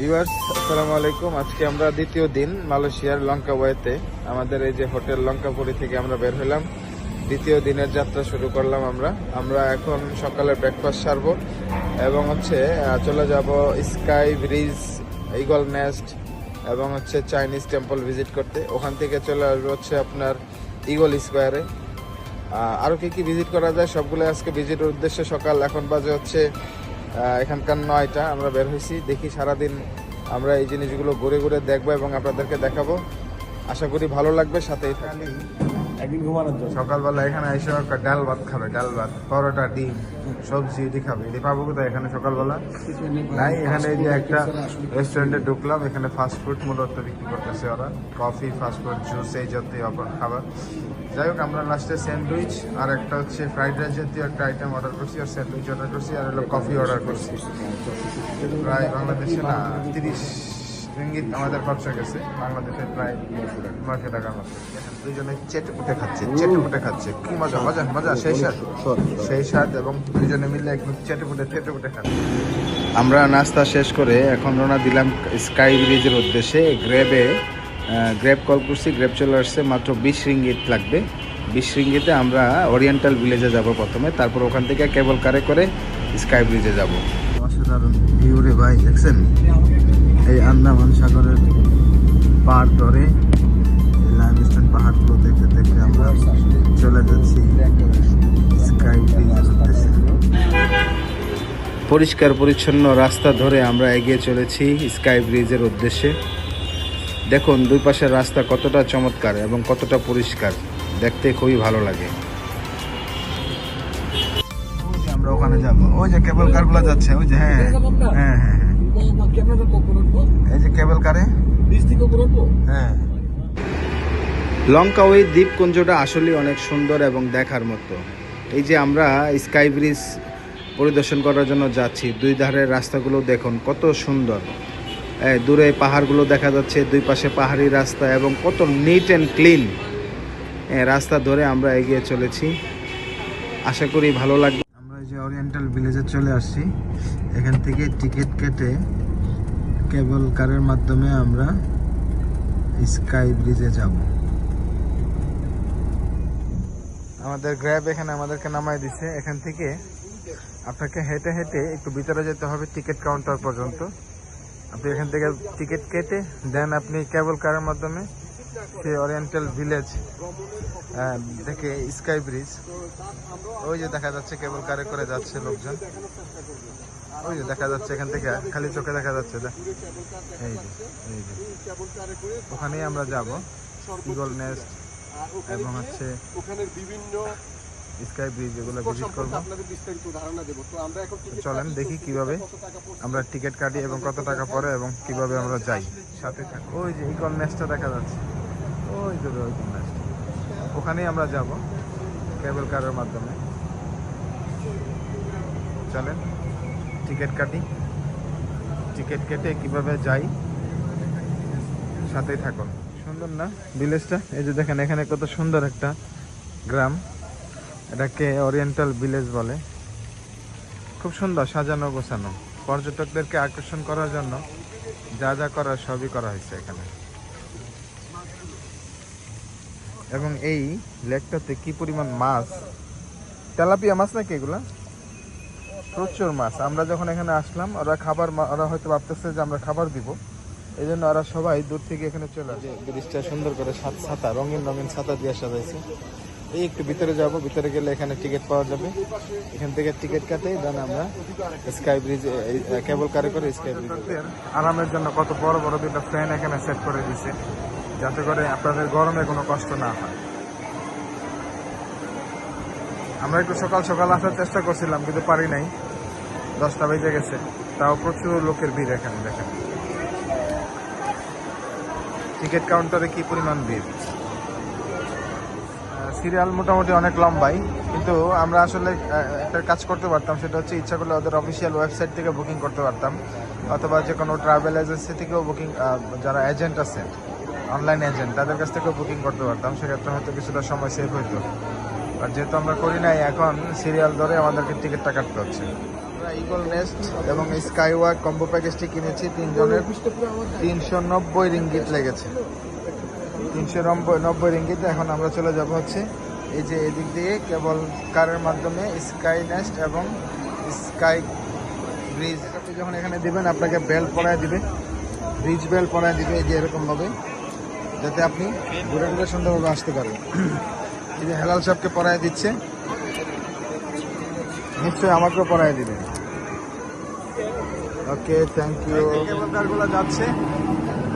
Viewers আসসালামু আলাইকুম। আজকে আমরা দ্বিতীয় দিন মালয়েশিয়ার লঙ্কা ওয়েতে আমাদের এই যে হোটেল লঙ্কাপুরি থেকে আমরা বের হলাম। দ্বিতীয় দিনের যাত্রা শুরু করলাম আমরা। আমরা এখন সকালে ব্রেকফাস্ট সারবো এবং হচ্ছে চলে যাব স্কাই ব্রিজ ইগল নেস্ট এবং হচ্ছে চাইনিজ টেম্পল ভিজিট করতে। ওখান থেকে চলে আসব হচ্ছে আপনার ইগল স্কোয়ারে আহ, আরও কি কি ভিজিট করা যায় সবগুলো আজকে ভিজিটের উদ্দেশ্যে সকাল এখন বাজে হচ্ছে এখানকার নয়টা, আমরা বের হয়েছি। দেখি সারাদিন আমরা এই জিনিসগুলো ঘুরে ঘুরে দেখব এবং আপনাদেরকে দেখাবো। আশা করি ভালো লাগবে সাথে একদিন ঘুমানোর জন্য। সকালবেলা এখানে এসে একটা ডাল ভাত খাবে ডাল ভাত পরোটা ডিম সবজি এটি খাবে। এটি পাবো কোথায় এখানে সকালবেলা? নাই এখানে যে একটা রেস্টুরেন্টে ঢুকলাম এখানে ফাস্ট ফুড মূলত বিক্রি করতেছে ওরা। কফি ফাস্ট ফুড জুস এই জাতীয় খাবার। যাই হোক আমরা লাস্টে স্যান্ডউইচ আর একটা হচ্ছে ফ্রাইড রাইস জাতীয় একটা আইটেম অর্ডার করছি আর স্যান্ডউইচ অর্ডার করছি আর হলো কফি অর্ডার করছি। প্রায় বাংলাদেশে না তিরিশ রিঙ্গিত আমাদের খরচা গেছে বাংলাদেশে প্রায় নয়শো টাকার মতো। দুজনে চেটে পুটে খাচ্ছে চেটে পুটে খাচ্ছে। কি মজা মজা মজা সেই স্বাদ। সেই স্বাদ এবং দুইজনে মিলে একদম চেটে পুটে চেটে পুটে খাচ্ছে। আমরা নাস্তা শেষ করে এখন রওনা দিলাম স্কাই ব্রিজের উদ্দেশ্যে। গ্রেবে গ্রেপ কল করছি গ্রেপ চলে আসছে মাত্র বিশ রিঙ্গিত লাগবে। বিশ রিঙ্গিতে আমরা ওরিয়েন্টাল ভিলেজে যাব প্রথমে তারপর ওখান থেকে কেবল কারে করে স্কাই ব্রিজে যাব। অসাধারণ ভিউ রে ভাই দেখছেন? এই আন্দামান সাগরের পার ধরে লাইমস্টোন পাহাড়গুলো দেখতে দেখতে আমরা চলে যাচ্ছি স্কাই পরিষ্কার পরিচ্ছন্ন রাস্তা ধরে আমরা এগিয়ে চলেছি স্কাই ব্রিজের উদ্দেশ্যে। দেখুন দুই পাশের রাস্তা কতটা চমৎকার এবং কতটা পরিষ্কার। দেখতে খুবই ভালো লাগে। আমরা ওখানে যাব। ওই যে কেবল কারগুলো যাচ্ছে ওই যে হ্যাঁ হ্যাঁ হ্যাঁ হ্যাঁ। এই যে কেবল কারে। হ্যাঁ। লঙ্কাওয়ে দ্বীপপুঞ্জটা আসলে অনেক সুন্দর এবং দেখার মতো। এই যে আমরা স্কাই ব্রিজ পরিদর্শন করার জন্য যাচ্ছি, দুই ধারের রাস্তাগুলো দেখুন, কত সুন্দর। দূরে পাহাড়গুলো দেখা যাচ্ছে, দুই পাশে পাহাড়ি রাস্তা এবং কত নিট অ্যান্ড ক্লিন রাস্তা ধরে আমরা এগিয়ে চলেছি। আশা করি ভালো লাগবে। আমরা এই যে ওরিয়েন্টাল ভিলেজে চলে আসছি। এখান থেকে টিকিট কেটে কেবল কারের মাধ্যমে আমরা স্কাই ব্রিজে যাব। আমাদের গ্র্যাব এখানে আমাদেরকে নামাই দিছে। এখান থেকে আপনাকে হেঁটে হেঁটে একটু ভিতরে যেতে হবে টিকিট কাউন্টার পর্যন্ত। আপনি এখান থেকে টিকিট কেটে দেন আপনি কেবল কারের মাধ্যমে সে ওরিয়েন্টাল ভিলেজ থেকে স্কাই ব্রিজ। ওই যে দেখা যাচ্ছে কেবল কারে করে যাচ্ছে লোকজন। ওই যে দেখা যাচ্ছে এখান থেকে, খালি চোখে দেখা যাচ্ছে। এই ওখানেই আমরা যাব, ইগল নেস্ট এবং হচ্ছে ওখানে বিভিন্ন স্কাই ব্রিজ এগুলো ভিজিট করব। চলেন দেখি কীভাবে আমরা টিকিট কাটি এবং কত টাকা পরে এবং কীভাবে আমরা যাই। সাথে ওই যে ইগল নেস্টটা দেখা যাচ্ছে। ওই যে ওই নেস্ট। ওখানেই আমরা যাব, কেবল কারের মাধ্যমে। চলেন। টিকিট কাটি। টিকিট কেটে কীভাবে যাই, সাথেই থাকুন। সুন্দর না? ভিলেজটা? এই যে দেখেন, এখানে কত সুন্দর একটা গ্রাম। এটাকে ওরিয়েন্টাল ভিলেজ বলে। খুব সুন্দর, সাজানো গোছানো। পর্যটকদেরকে আকর্ষণ করার জন্য যা যা করার সবই করা হয়েছে এখানে। এবং এই লেকটাতে কি পরিমাণ মাছ? তেলাপিয়া মাছ নাকি এগুলা? প্রচুর মাছ। আমরা যখন এখানে আসলাম ওরা খাবার ওরা হয়তো ভাবতেছে যে আমরা খাবার দিব। এই জন্য ওরা সবাই দূর থেকে এখানে চলে আসে। ব্রিজটা সুন্দর করে সাত- ছাতা রঙিন রঙিন ছাতা দিয়ে সাজাইছে। এই একটু ভিতরে যাব ভিতরে গেলে এখানে টিকিট পাওয়া যাবে। এখান থেকে টিকিট কাটে দেন আমরা স্কাই ব্রিজ কেবল কারে করে স্কাই ব্রিজ। আরামের জন্য কত বড় বড় দুটো ফ্যান এখানে সেট করে দিছে যাতে করে আপনাদের গরমে কোনো কষ্ট না হয়। আমরা একটু সকাল সকাল আসার চেষ্টা করছিলাম কিন্তু পারি নাই। দশটা বেজে গেছে। তাও প্রচুর লোকের ভিড় এখানে, দেখেন। টিকিট কাউন্টারে কি পরিমাণ ভিড়? সিরিয়াল মোটামুটি অনেক লম্বাই, কিন্তু আমরা আসলে একটা কাজ করতে পারতাম, সেটা হচ্ছে ইচ্ছা করলে ওদের অফিসিয়াল ওয়েবসাইট থেকে বুকিং করতে পারতাম, অথবা যে কোনো ট্রাভেল এজেন্সি থেকেও বুকিং যারা এজেন্ট আছে অনলাইন এজেন্ট তাদের কাছ থেকেও বুকিং করতে পারতাম, সেক্ষেত্রে হয়তো কিছুটা সময় সেভ হইতো। আর যেহেতু আমরা করি নাই, এখন সিরিয়াল ধরে আমাদেরকে টিকিটটা কাটতে হচ্ছে। ইগল নেস্ট এবং স্কাই ওয়াক কম্বো প্যাকেজটি কিনেছি তিনজনের। তিনশো নব্বই রিঙ্গিত লেগেছে। তিনশো নব্বই রিঙ্গিত এখন আমরা চলে যাব হচ্ছে এই যে এদিক দিয়ে কেবল কারের মাধ্যমে স্কাই নেস্ট এবং স্কাই ব্রিজ আপনি যখন এখানে দিবেন, আপনাকে বেল পরায় দিবে। ব্রিজ বেল পরায় দিবে, এই যে এরকমভাবে, যাতে আপনি ঘুরে ঘুরে সুন্দরভাবে আসতে পারেন। এই যে হেলাল সাহেবকে পরায় দিচ্ছে। নিশ্চয়ই আমাকেও পরায় দিবে। ওকে থ্যাংক ইউ কারগুলো যাচ্ছে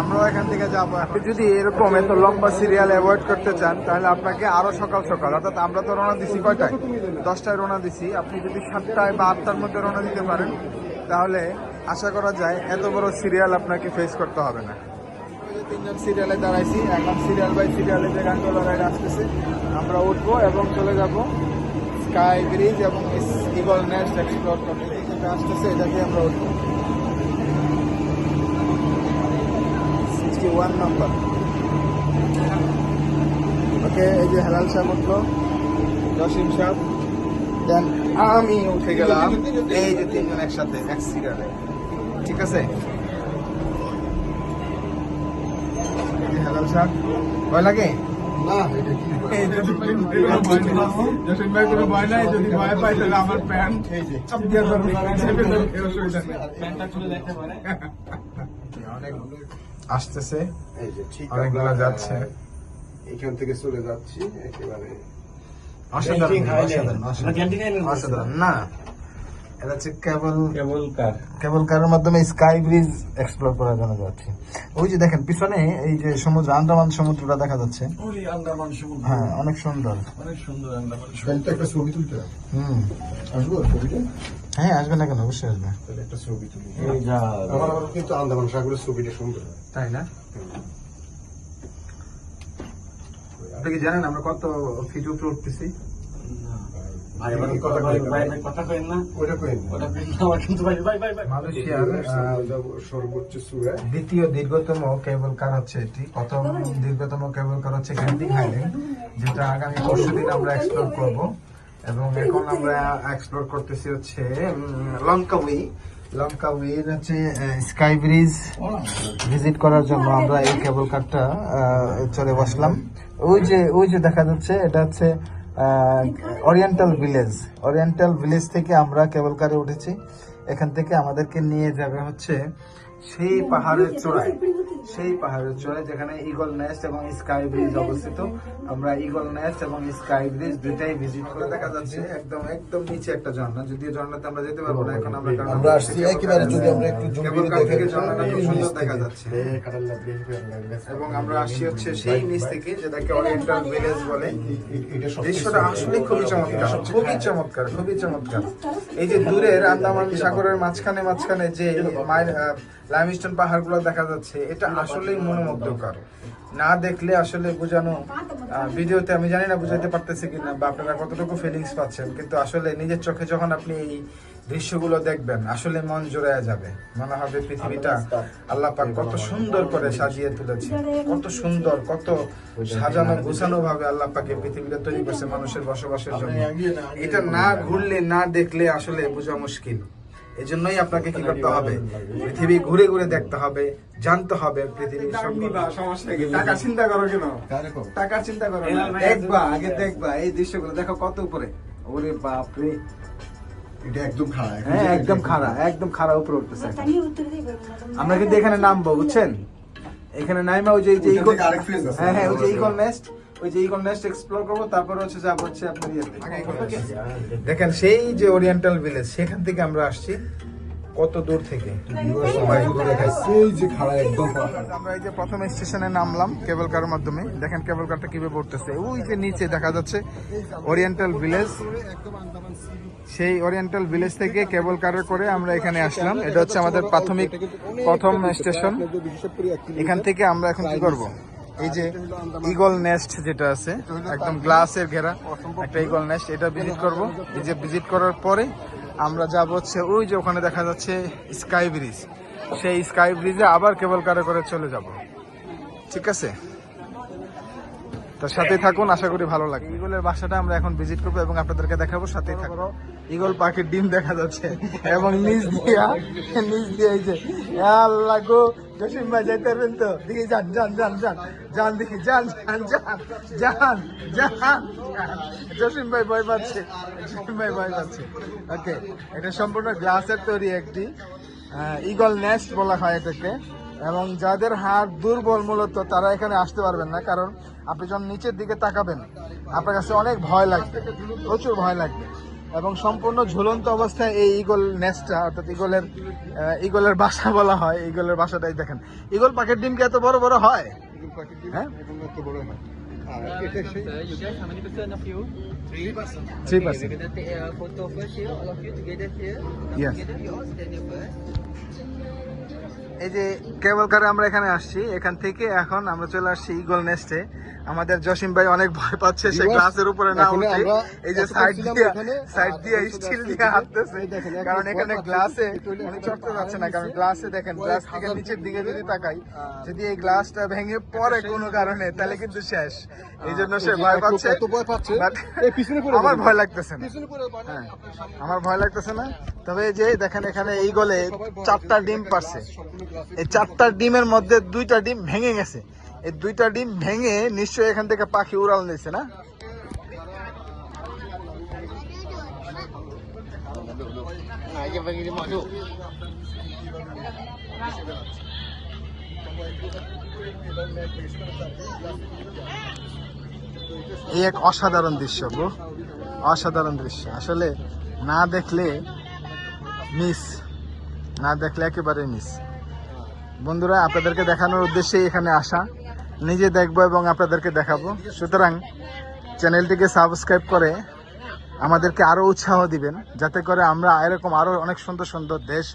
আমরাও এখান থেকে যাব আপনি যদি এরকম এত লম্বা সিরিয়াল অ্যাভয়েড করতে চান তাহলে আপনাকে আরও সকাল সকাল অর্থাৎ আমরা তো রওনা দিছি কয়টায়? দশটায় রওনা দিছি। আপনি যদি সাতটায় বা আটটার মধ্যে রওনা দিতে পারেন তাহলে আশা করা যায় এত বড় সিরিয়াল আপনাকে ফেস করতে হবে না। তিনজন সিরিয়ালে দাঁড়াইছি এখন সিরিয়াল বাই সিরিয়ালে যে গানগুলো রাইড আসতেছে আমরা উঠবো এবং চলে যাব স্কাই ব্রিজ এবং ইগল নেস্ট এক্সপ্লোর করতে যেটা আসতেছে এটাকে আমরা উঠবো। ওয়ান নাম্বার ওকে এই যে হেলাল সাহেব উঠল জসিম সাহেব দেন আমি উঠে গেলাম এই যে তিনজন একসাথে এক সিরিয়ালে ঠিক আছে এই যে হেলাল সাহেব ভয় লাগে আমার প্যান্ট অনেক আসতেছে এই যে ঠিক অনেকগুলো যাচ্ছে। এখান থেকে চলে যাচ্ছি একেবারে অসাধারণ অসাধারণ? অসাধারণ না এটা হচ্ছে কেবল কেবল কার? কেবল কারের মাধ্যমে স্কাই ব্রিজ এক্সপ্লোর করার জন্য যাচ্ছি। ওই যে দেখেন পিছনে এই যে সমুদ্র আন্দামান সমুদ্রটা দেখা যাচ্ছে। ওই আন্দামান সমুদ্র। হ্যাঁ অনেক সুন্দর। অনেক সুন্দর আন্দামান তাহলে একটা ছবি তুলতে হুম। আসব ছবিটা? হ্যাঁ আসবে না কেন? অবশ্যই আসবে। তাহলে একটা ছবি তুলি। এই যা। আমার কিন্তু আন্দামান সাগরের ছবিটা সুন্দর। তাই না? আপনি কি জানেন আমরা কত ফিট উপরে উঠতেছি? ভাই কথা ভাই ভাই কথা কইন না। ওইটা কইন না। কথা না কিন্তু ভাই ভাই ভাই ভাই। মালয়েশিয়ার সর্বোচ্চ দ্বিতীয় দীর্ঘতম কেবল কার হচ্ছে এটি? প্রথম দীর্ঘতম কেবল কার হচ্ছে ক্যান্টিং হাইল্যান্ড যেটা আগামী পরশু দিন আমরা এক্সপ্লোর করব। এবং এখন আমরা এক্সপ্লোর করতেছি হচ্ছে লঙ্কাউই লঙ্কাউইর হচ্ছে স্কাই ব্রিজ ভিজিট করার জন্য আমরা এই কেবল কারটা চলে বসলাম। ওই যে ওই যে দেখা যাচ্ছে এটা হচ্ছে ওরিয়েন্টাল ভিলেজ ওরিয়েন্টাল ভিলেজ থেকে আমরা কেবল কারে উঠেছি। এখান থেকে আমাদেরকে নিয়ে যাবে হচ্ছে সেই পাহাড়ের চূড়ায়। সেই পাহাড়ের চূড়ায় যেখানে ইগল নেস্ট এবং স্কাই ব্রিজ অবস্থিত। আমরা ইগল নেস্ট এবং স্কাই ব্রিজ দুইটাই ভিজিট করে দেখা যাচ্ছে। একদম একদম নিচে একটা ঝর্ণা। যদিও ঝর্ণাতে আমরা যেতে পারব না এখন আমরা আমরা আসছি একেবারে যদি আমরা একটু জমি কার দেখে ঝর্ণাটা খুব সুন্দর দেখা যাচ্ছে। এবং আমরা আসছি হচ্ছে সেই নিচ থেকে যেটাকে ওরিয়েন্টাল ভিলেজ বলে। দৃশ্যটা আসলে খুবই চমৎকার খুবই চমৎকার খুবই চমৎকার। এই যে দূরের আন্দামান সাগরের মাঝখানে মাঝখানে যে লাইমস্টোন পাহাড়গুলো দেখা যাচ্ছে এটা আসলেই মনোমুগ্ধকর না দেখলে আসলে বোঝানো ভিডিওতে আমি জানি না বুঝাতে পারতেছি কিনা বা আপনারা কতটুকু ফিলিংস পাচ্ছেন, কিন্তু আসলে নিজের চোখে যখন আপনি এই দৃশ্যগুলো দেখবেন, আসলে মন জোড়ায় যাবে। মনে হবে পৃথিবীটা আল্লাহ পাক কত সুন্দর করে সাজিয়ে তুলেছে, কত সুন্দর, কত সাজানো গোছানো ভাবে আল্লাহ পাকে পৃথিবীটা তৈরি করছে মানুষের বসবাসের জন্য। এটা না ঘুরলে, না দেখলে আসলে বোঝা মুশকিল। এজন্যই আপনাকে কি করতে হবে? পৃথিবী ঘুরে ঘুরে দেখতে হবে জানতে হবে পৃথিবীর টাকা চিন্তা করো কেন? টাকা চিন্তা করো দেখবা আগে দেখবা এই দৃশ্যগুলো দেখো কত উপরে। ওরে বাপ রে এটা একদম খারাপ হ্যাঁ একদম খাড়া একদম খাড়া উপরে উঠতেছে আমরা কিন্তু এখানে নামবো বুঝছেন? এখানে নাইমা ওই যে। হ্যাঁ হ্যাঁ ওই যে ইগল নেস্ট। ওই যে নেস্ট এক্সপ্লোর করব তারপর হচ্ছে যাব হচ্ছে আপনার ইয়েতে দেখেন সেই যে ওরিয়েন্টাল ভিলেজ সেখান থেকে আমরা আসছি কত দূর থেকে? আমরা এই যে প্রথম স্টেশনে নামলাম কেবল কার মাধ্যমে। দেখেন কেবল কারটা কীভাবে উঠতেছে? ওই যে নিচে দেখা যাচ্ছে ওরিয়েন্টাল ভিলেজ সেই ওরিয়েন্টাল ভিলেজ থেকে কেবল কারে করে আমরা এখানে আসলাম। এটা হচ্ছে আমাদের প্রাথমিক প্রথম স্টেশন। এখান থেকে আমরা এখন কি করব? এই যে ইগল নেস্ট যেটা আছে একদম গ্লাসের ঘেরা একটা ইগল নেস্ট এটা ভিজিট করব। এই যে ভিজিট করার পরে আমরা যাব হচ্ছে ওই যে ওখানে দেখা যাচ্ছে স্কাই ব্রিজ সেই স্কাই ব্রিজে আবার কেবল কারে করে চলে যাব। ঠিক আছে? তার সাথেই থাকুন আশা করি ভালো লাগবে। ইগলের বাসাটা আমরা এখন ভিজিট করব এবং আপনাদেরকে দেখাবো সাথেই থাকব ইগল পাখির ডিম দেখা যাচ্ছে এবং নিচ দিয়া নিচ দিয়ে এই যে আল্লাহ গো জসিম ভাই যাইতে পারবেন তো? দেখি যান যান যান যান যান দেখি যান যান যান যান যান। জসিম ভাই ভয় পাচ্ছে জসিম ভাই ভয় পাচ্ছে। ওকে এটা সম্পূর্ণ গ্লাসের তৈরি একটি ইগল নেস্ট বলা হয় এটাকে। এবং যাদের হাত দুর্বল মূলত তারা এখানে আসতে পারবেন না কারণ আপনি যখন নিচের দিকে তাকাবেন আপনার কাছে অনেক ভয় লাগবে প্রচুর ভয় লাগবে। এবং সম্পূর্ণ ঝুলন্ত অবস্থায় এই ইগল নেস্টটা অর্থাৎ ইগলের ইগলের বাসা বলা হয় ইগলের বাসাটাই দেখেন। ইগল পাখির ডিম কি এত বড় বড় হয়? হ্যাঁ? percent? Three percent. এই যে কেবল কারে আমরা এখানে আসছি এখান থেকে এখন আমরা চলে আসছি ইগল নেস্টে আমাদের জসিম ভাই অনেক ভয় পাচ্ছে সে গ্লাসের উপরে না উঠে। এই যে সাইড দিয়ে সাইড দিয়ে স্টিল দিয়ে হাঁটতেছে। কারণ এখানে গ্লাসে উনি এখানে চড়তে যাচ্ছে না কারণ গ্লাসে দেখেন গ্লাস থেকে নিচের দিকে যদি তাকাই যদি এই গ্লাসটা ভেঙে পড়ে কোনো কারণে তাহলে কিন্তু শেষ। এই জন্য সে ভয় পাচ্ছে। এত ভয় পাচ্ছে, এই পিছনে পড়ে আমার ভয় লাগতেছে না। মানে হ্যাঁ। আমার ভয় লাগতেছে না। তবে এই যে দেখেন এখানে এই গলে চারটা ডিম পারছে। এই চারটা ডিমের মধ্যে দুইটা ডিম ভেঙে গেছে। এই দুইটা ডিম ভেঙে নিশ্চয়ই এখান থেকে পাখি উড়াল নিয়েছে না? এই এক অসাধারণ দৃশ্য গো। অসাধারণ দৃশ্য। আসলে না দেখলে মিস না দেখলে একেবারে মিস বন্ধুরা, আপনাদেরকে দেখানোর উদ্দেশ্যে এখানে আসা। নিজে দেখব এবং আপনাদেরকে দেখাবো। সুতরাং চ্যানেলটিকে সাবস্ক্রাইব করে আমাদেরকে আরও উৎসাহ দিবেন, যাতে করে আমরা এরকম আরও অনেক সুন্দর সুন্দর দেশ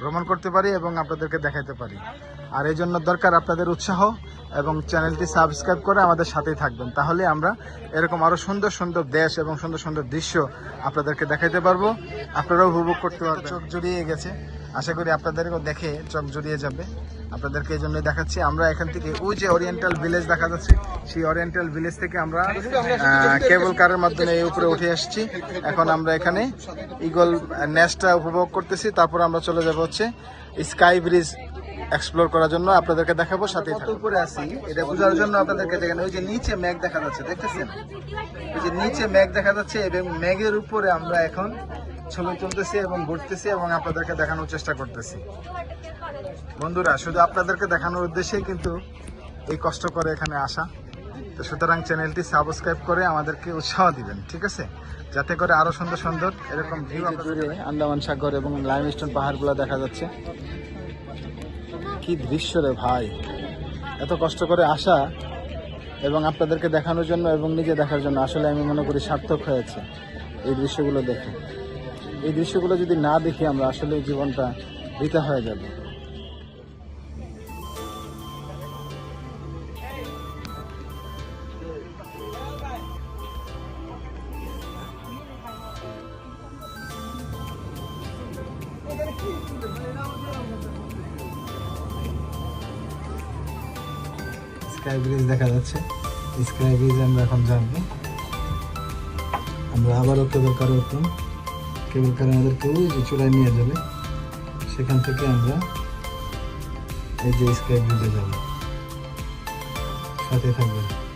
ভ্রমণ করতে পারি এবং আপনাদেরকে দেখাতে পারি। আর এই জন্য দরকার আপনাদের উৎসাহ এবং চ্যানেলটি সাবস্ক্রাইব করে আমাদের সাথেই থাকবেন। তাহলে আমরা এরকম আরও সুন্দর সুন্দর দেশ এবং সুন্দর সুন্দর দৃশ্য আপনাদেরকে দেখাতে পারব। আপনারাও উপভোগ করতে পারবেন। চোখ জড়িয়ে গেছে। আশা করি আপনাদেরকেও দেখে চোখ জড়িয়ে যাবে। আপনাদেরকে এই জন্যই দেখাচ্ছি, আমরা এখান থেকে ওই যে ওরিয়েন্টাল ভিলেজ দেখা যাচ্ছে, সেই ওরিয়েন্টাল ভিলেজ থেকে আমরা কেবল কারের মাধ্যমে এই উপরে উঠে আসছি। এখন আমরা এখানে ইগল নেস্টটা উপভোগ করতেছি। তারপর আমরা চলে যাব হচ্ছে স্কাই ব্রিজ এক্সপ্লোর করার জন্য আপনাদেরকে দেখাবো সাথে উপরে আছি? এটা বোঝার জন্য আপনাদেরকে দেখেন ওই যে নিচে মেঘ দেখা যাচ্ছে দেখতেছেন? ওই যে নিচে মেঘ দেখা যাচ্ছে এবং মেঘের উপরে আমরা এখন ছবি তুলতেছি এবং ঘুরতেছি এবং আপনাদেরকে দেখানোর চেষ্টা করতেছি। বন্ধুরা শুধু আপনাদেরকে দেখানোর উদ্দেশ্যেই কিন্তু এই কষ্ট করে এখানে আসা। তো সুতরাং চ্যানেলটি সাবস্ক্রাইব করে আমাদেরকে উৎসাহ দিবেন ঠিক আছে? যাতে করে আরও সুন্দর সুন্দর এরকম ভিউ আন্দামান সাগর এবং লাইমস্টোন পাহাড়গুলো দেখা যাচ্ছে। কি দৃশ্য রে ভাই? এত কষ্ট করে আসা এবং আপনাদেরকে দেখানোর জন্য এবং নিজে দেখার জন্য আসলে আমি মনে করি সার্থক হয়েছে এই দৃশ্যগুলো দেখে। এই দৃশ্যগুলো যদি না দেখি আমরা আসলে জীবনটা বৃথা হয়ে যাবে। স্কাই ব্রিজ দেখা যাচ্ছে। স্কাই ব্রিজ আমরা এখন জানব আমরা আবারও কেবল কারে উঠলাম কেবল কারে আমাদেরকে ওই যে চূড়ায় নিয়ে যাবে। সেখান থেকে আমরা এই যে স্কাই ব্রিজে যাব। সাথে থাকবেন।